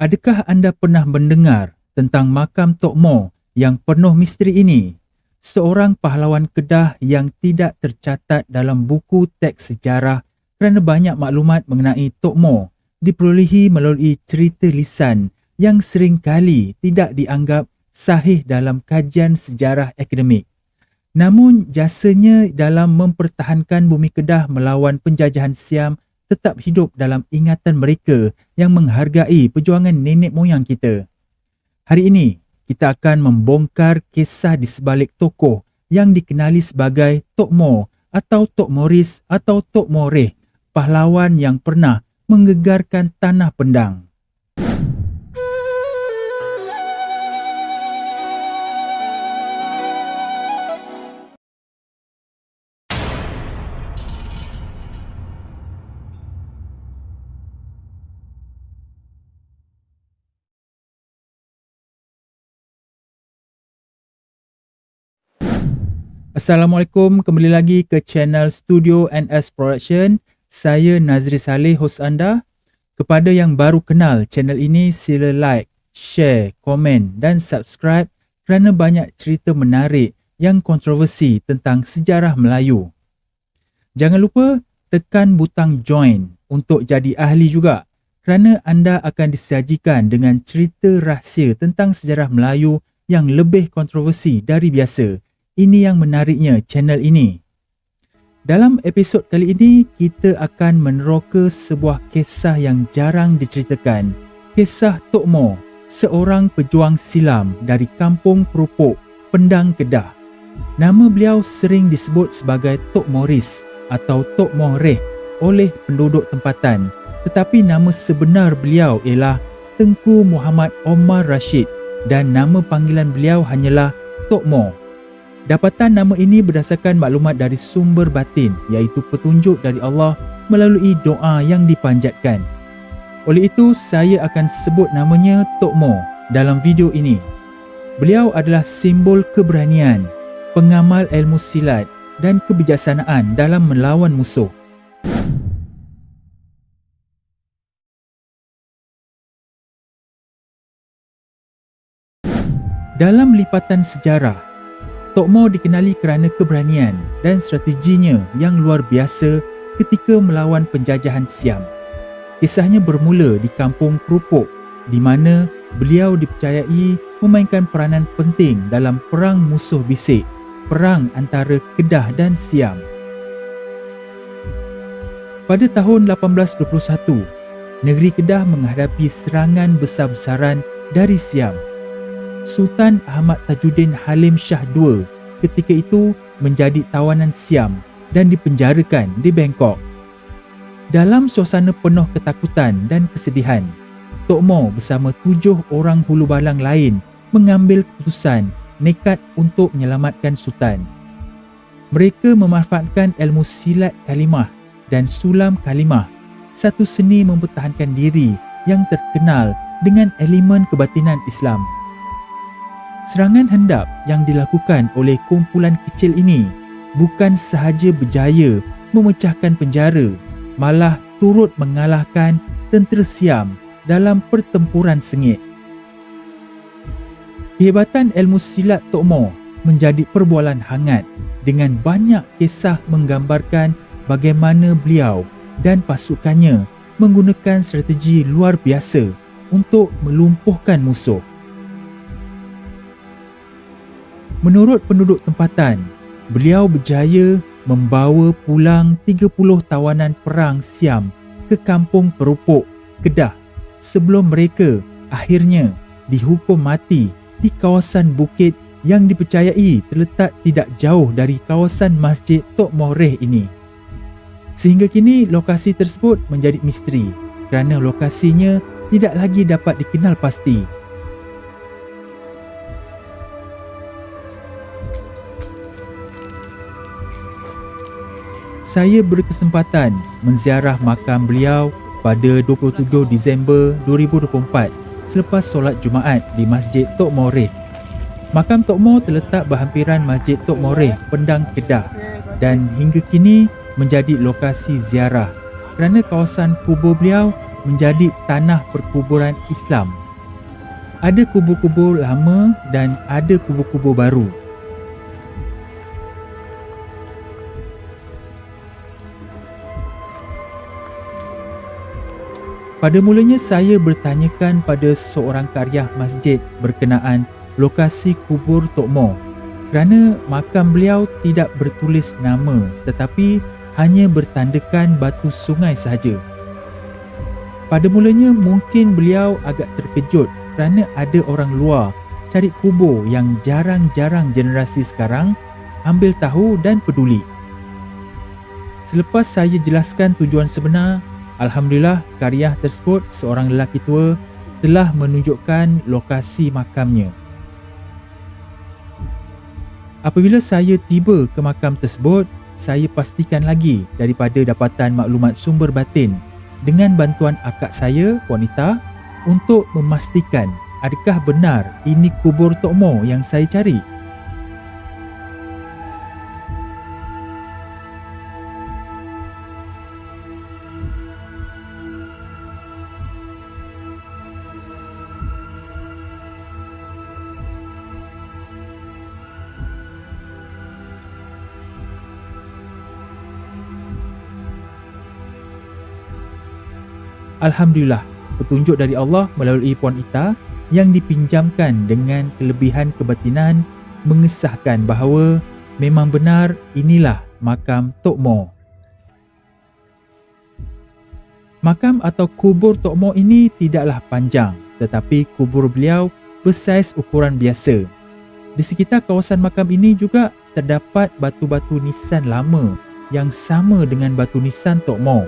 Adakah anda pernah mendengar tentang makam Tok Mo yang penuh misteri ini? Seorang pahlawan Kedah yang tidak tercatat dalam buku teks sejarah kerana banyak maklumat mengenai Tok Mo diperolehi melalui cerita lisan yang sering kali tidak dianggap sahih dalam kajian sejarah akademik. Namun jasanya dalam mempertahankan bumi Kedah melawan penjajahan Siam tetap hidup dalam ingatan mereka yang menghargai perjuangan nenek moyang kita. Hari ini, kita akan membongkar kisah di sebalik tokoh yang dikenali sebagai Tok Mo atau Tok Moris atau Tok Moreh, pahlawan yang pernah menggegarkan tanah pendang. Assalamualaikum, kembali lagi ke channel Studio NS Production. Saya Nazri Saleh, host anda. Kepada yang baru kenal channel ini, sila like, share, komen dan subscribe kerana banyak cerita menarik yang kontroversi tentang sejarah Melayu. Jangan lupa tekan butang join untuk jadi ahli juga kerana anda akan disajikan dengan cerita rahsia tentang sejarah Melayu yang lebih kontroversi dari biasa ini yang menariknya channel ini. Dalam episod kali ini, kita akan meneroka sebuah kisah yang jarang diceritakan. Kisah Tok Mo, seorang pejuang silam dari kampung Perupuk, Pendang Kedah. Nama beliau sering disebut sebagai Tok Moris atau Tok Moreh oleh penduduk tempatan. Tetapi nama sebenar beliau ialah Tengku Muhammad Omar Rashid dan nama panggilan beliau hanyalah Tok Mo. Dapatan nama ini berdasarkan maklumat dari sumber batin iaitu petunjuk dari Allah melalui doa yang dipanjatkan. Oleh itu, saya akan sebut namanya Tok Mo dalam video ini. Beliau adalah simbol keberanian, pengamal ilmu silat dan kebijaksanaan dalam melawan musuh. Dalam lipatan sejarah, Tok Mo dikenali kerana keberanian dan strateginya yang luar biasa ketika melawan penjajahan Siam. Kisahnya bermula di kampung Kerupuk di mana beliau dipercayai memainkan peranan penting dalam perang musuh bisik, perang antara Kedah dan Siam. Pada tahun 1821, negeri Kedah menghadapi serangan besar-besaran dari Siam Sultan Ahmad Tajuddin Halim Shah II ketika itu menjadi tawanan Siam dan dipenjarakan di Bangkok. Dalam suasana penuh ketakutan dan kesedihan, Tok Mo bersama tujuh orang hulu balang lain mengambil keputusan nekat untuk menyelamatkan Sultan. Mereka memanfaatkan ilmu silat kalimah dan sulam kalimah, satu seni mempertahankan diri yang terkenal dengan elemen kebatinan Islam. Serangan hendap yang dilakukan oleh kumpulan kecil ini bukan sahaja berjaya memecahkan penjara, malah turut mengalahkan tentera Siam dalam pertempuran sengit. Kehebatan ilmu silat Tok Mo menjadi perbualan hangat dengan banyak kisah menggambarkan bagaimana beliau dan pasukannya menggunakan strategi luar biasa untuk melumpuhkan musuh. Menurut penduduk tempatan, beliau berjaya membawa pulang 30 tawanan perang Siam ke kampung Perupuk, Kedah sebelum mereka akhirnya dihukum mati di kawasan bukit yang dipercayai terletak tidak jauh dari kawasan Masjid Tok Moreh ini. Sehingga kini lokasi tersebut menjadi misteri kerana lokasinya tidak lagi dapat dikenal pasti. Saya berkesempatan menziarah makam beliau pada 27 Disember 2024 selepas solat Jumaat di Masjid Tok Moreh. Makam Tok Mo terletak berhampiran Masjid Tok Moreh, Pendang Kedah dan hingga kini menjadi lokasi ziarah kerana kawasan kubur beliau menjadi tanah perkuburan Islam. Ada kubur-kubur lama dan ada kubur-kubur baru. Pada mulanya saya bertanyakan pada seorang karyah masjid berkenaan lokasi kubur Tok Mo kerana makam beliau tidak bertulis nama tetapi hanya bertandakan batu sungai sahaja. Pada mulanya mungkin beliau agak terkejut kerana ada orang luar cari kubur yang jarang-jarang generasi sekarang ambil tahu dan peduli. Selepas saya jelaskan tujuan sebenar, Alhamdulillah, karyah tersebut seorang lelaki tua telah menunjukkan lokasi makamnya. Apabila saya tiba ke makam tersebut, saya pastikan lagi daripada dapatan maklumat sumber batin dengan bantuan akak saya, wanita, untuk memastikan adakah benar ini kubur Tok Mo yang saya cari. Alhamdulillah, petunjuk dari Allah melalui Puan Ita yang dipinjamkan dengan kelebihan kebatinan mengesahkan bahawa memang benar inilah makam Tok Mo. Makam atau kubur Tok Mo ini tidaklah panjang tetapi kubur beliau bersaiz ukuran biasa. Di sekitar kawasan makam ini juga terdapat batu-batu nisan lama yang sama dengan batu nisan Tok Mo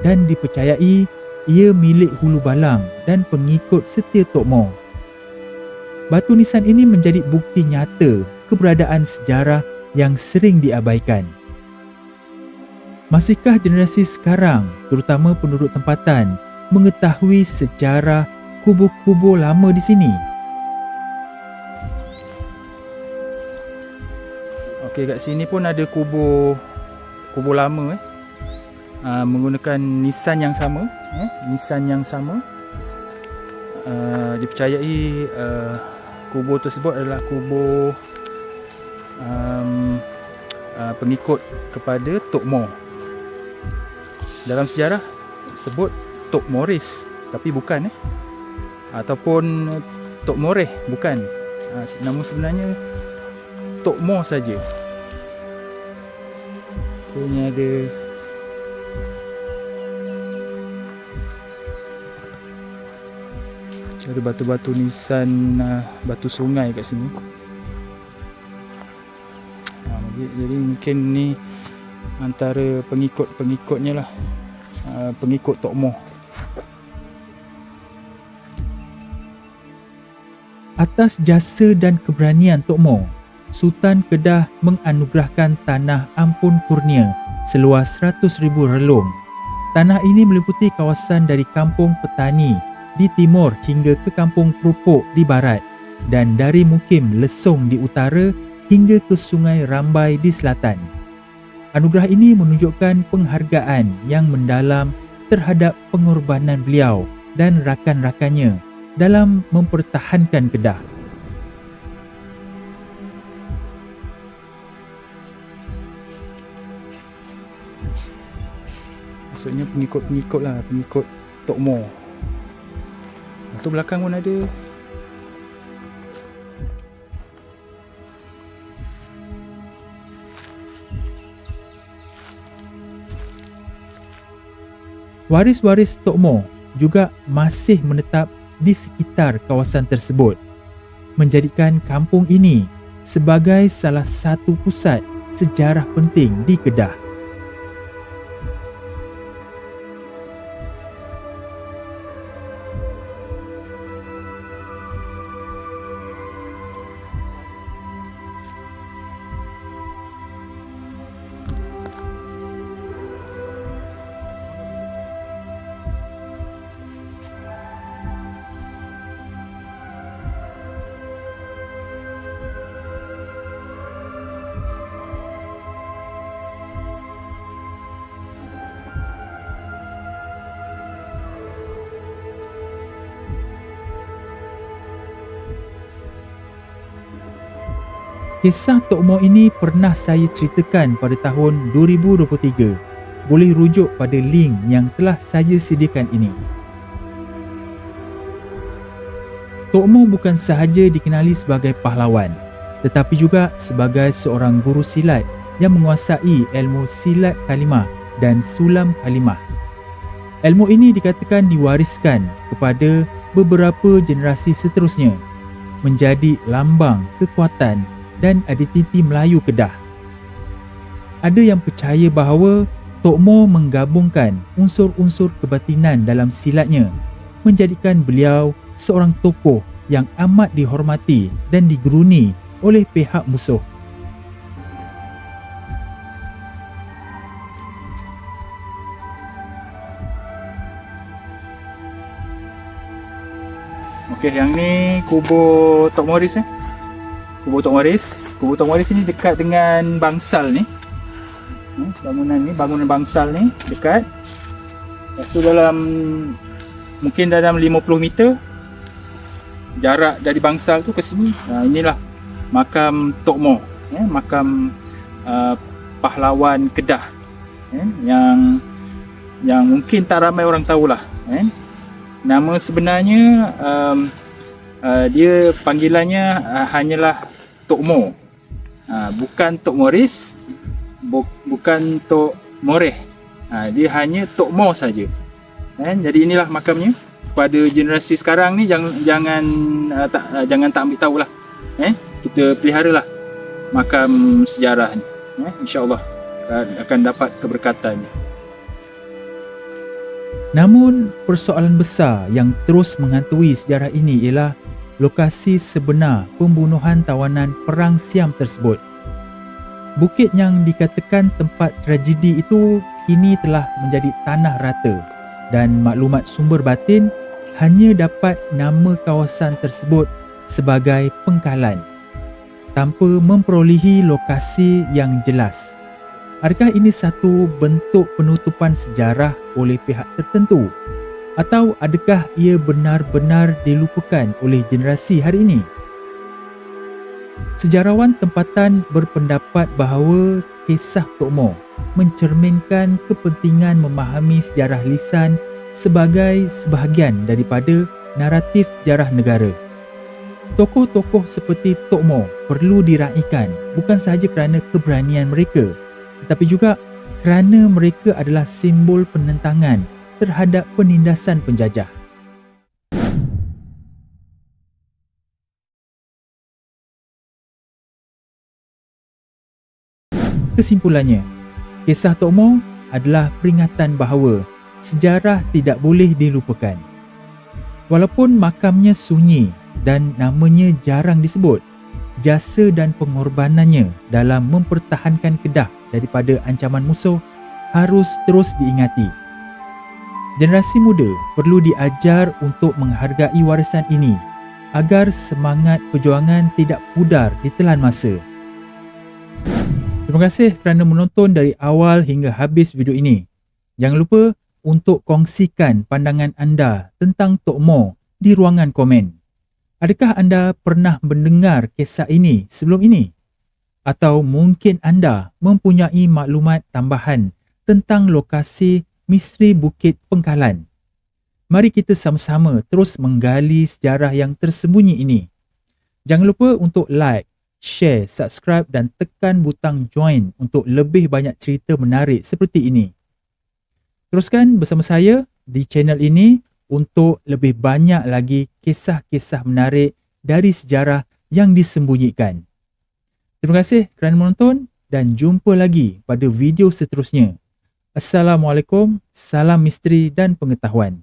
dan dipercayai ia milik Hulu Balang dan pengikut setia Tok Mo. Batu nisan ini menjadi bukti nyata keberadaan sejarah yang sering diabaikan. Masihkah generasi sekarang, terutama penduduk tempatan, mengetahui sejarah kubur-kubur lama di sini? Okey, kat sini pun ada kubur kubur lama eh uh, menggunakan Nissan yang sama eh? Nissan yang sama. Uh, dipercayai uh, kubur tersebut adalah kubur um, uh, pengikut kepada Tok Mo. Dalam sejarah sebut Tok Morris tapi bukan eh? Ataupun Tok Moreh bukan. Uh, nama sebenarnya Tok Mo saja. Punya ada ada batu-batu nisan uh, batu sungai kat sini. Ha, jadi mungkin ni antara pengikut-pengikutnya lah. Uh, pengikut Tok Moh. Atas jasa dan keberanian Tok Mo, Sultan Kedah menganugerahkan tanah Ampun Kurnia seluas 100,000 relung. Tanah ini meliputi kawasan dari Kampung Petani di timur hingga ke kampung Prupuk di barat dan dari Mukim Lesung di utara hingga ke Sungai Rambai di selatan. Anugerah ini menunjukkan penghargaan yang mendalam terhadap pengorbanan beliau dan rakan-rakannya dalam mempertahankan Kedah. Maksudnya pengikut-pengikut lah, pengikut Tok Mo. Tu belakang pun ada Waris-waris Tok Mo juga masih menetap di sekitar kawasan tersebut menjadikan kampung ini sebagai salah satu pusat sejarah penting di Kedah. Kisah Tok Mo ini pernah saya ceritakan pada tahun 2023. Boleh rujuk pada link yang telah saya sediakan ini. Tok Mo bukan sahaja dikenali sebagai pahlawan, tetapi juga sebagai seorang guru silat yang menguasai ilmu silat kalimah dan sulam kalimah. Ilmu ini dikatakan diwariskan kepada beberapa generasi seterusnya menjadi lambang kekuatan dan identiti Melayu Kedah. Ada yang percaya bahawa Tok Mo menggabungkan unsur-unsur kebatinan dalam silatnya menjadikan beliau seorang tokoh yang amat dihormati dan digeruni oleh pihak musuh. Okey, yang ni kubur Tok Morris eh. Kubur Tok Waris. Kubur Tok Waris ni dekat dengan bangsal ni. Hmm, bangunan ni, bangunan bangsal ni dekat. Lepas tu dalam mungkin dalam 50 meter jarak dari bangsal tu ke sini. Ha, inilah makam Tok Mo, eh, makam uh, pahlawan Kedah. Eh, yang yang mungkin tak ramai orang tahulah, eh. Nama sebenarnya um, uh, dia panggilannya uh, hanyalah Tok Mo. Uh, bukan Tok Morris, bu- bukan Tok Moreh. Uh, dia hanya Tok Mo saja. Eh, jadi inilah makamnya. Pada generasi sekarang ni jangan jangan uh, tak uh, jangan tak ambil tahulah. Eh, kita peliharalah makam sejarah ni. Eh, insya-Allah akan dapat keberkatannya. Namun persoalan besar yang terus menghantui sejarah ini ialah lokasi sebenar pembunuhan tawanan Perang Siam tersebut. Bukit yang dikatakan tempat tragedi itu kini telah menjadi tanah rata dan maklumat sumber batin hanya dapat nama kawasan tersebut sebagai pengkalan tanpa memperolehi lokasi yang jelas. Adakah ini satu bentuk penutupan sejarah oleh pihak tertentu atau adakah ia benar-benar dilupakan oleh generasi hari ini? Sejarawan tempatan berpendapat bahawa kisah Tok Mo mencerminkan kepentingan memahami sejarah lisan sebagai sebahagian daripada naratif sejarah negara. Tokoh-tokoh seperti Tok Mo perlu diraikan bukan sahaja kerana keberanian mereka tetapi juga kerana mereka adalah simbol penentangan terhadap penindasan penjajah. Kesimpulannya, kisah Tok Mo adalah peringatan bahawa sejarah tidak boleh dilupakan. Walaupun makamnya sunyi dan namanya jarang disebut, jasa dan pengorbanannya dalam mempertahankan Kedah daripada ancaman musuh harus terus diingati. Generasi muda perlu diajar untuk menghargai warisan ini agar semangat perjuangan tidak pudar di telan masa. Terima kasih kerana menonton dari awal hingga habis video ini. Jangan lupa untuk kongsikan pandangan anda tentang Tok Mo di ruangan komen. Adakah anda pernah mendengar kisah ini sebelum ini? Atau mungkin anda mempunyai maklumat tambahan tentang lokasi misteri Bukit Pengkalan. Mari kita sama-sama terus menggali sejarah yang tersembunyi ini. Jangan lupa untuk like, share, subscribe dan tekan butang join untuk lebih banyak cerita menarik seperti ini. Teruskan bersama saya di channel ini untuk lebih banyak lagi kisah-kisah menarik dari sejarah yang disembunyikan. Terima kasih kerana menonton dan jumpa lagi pada video seterusnya. Assalamualaikum, salam misteri dan pengetahuan.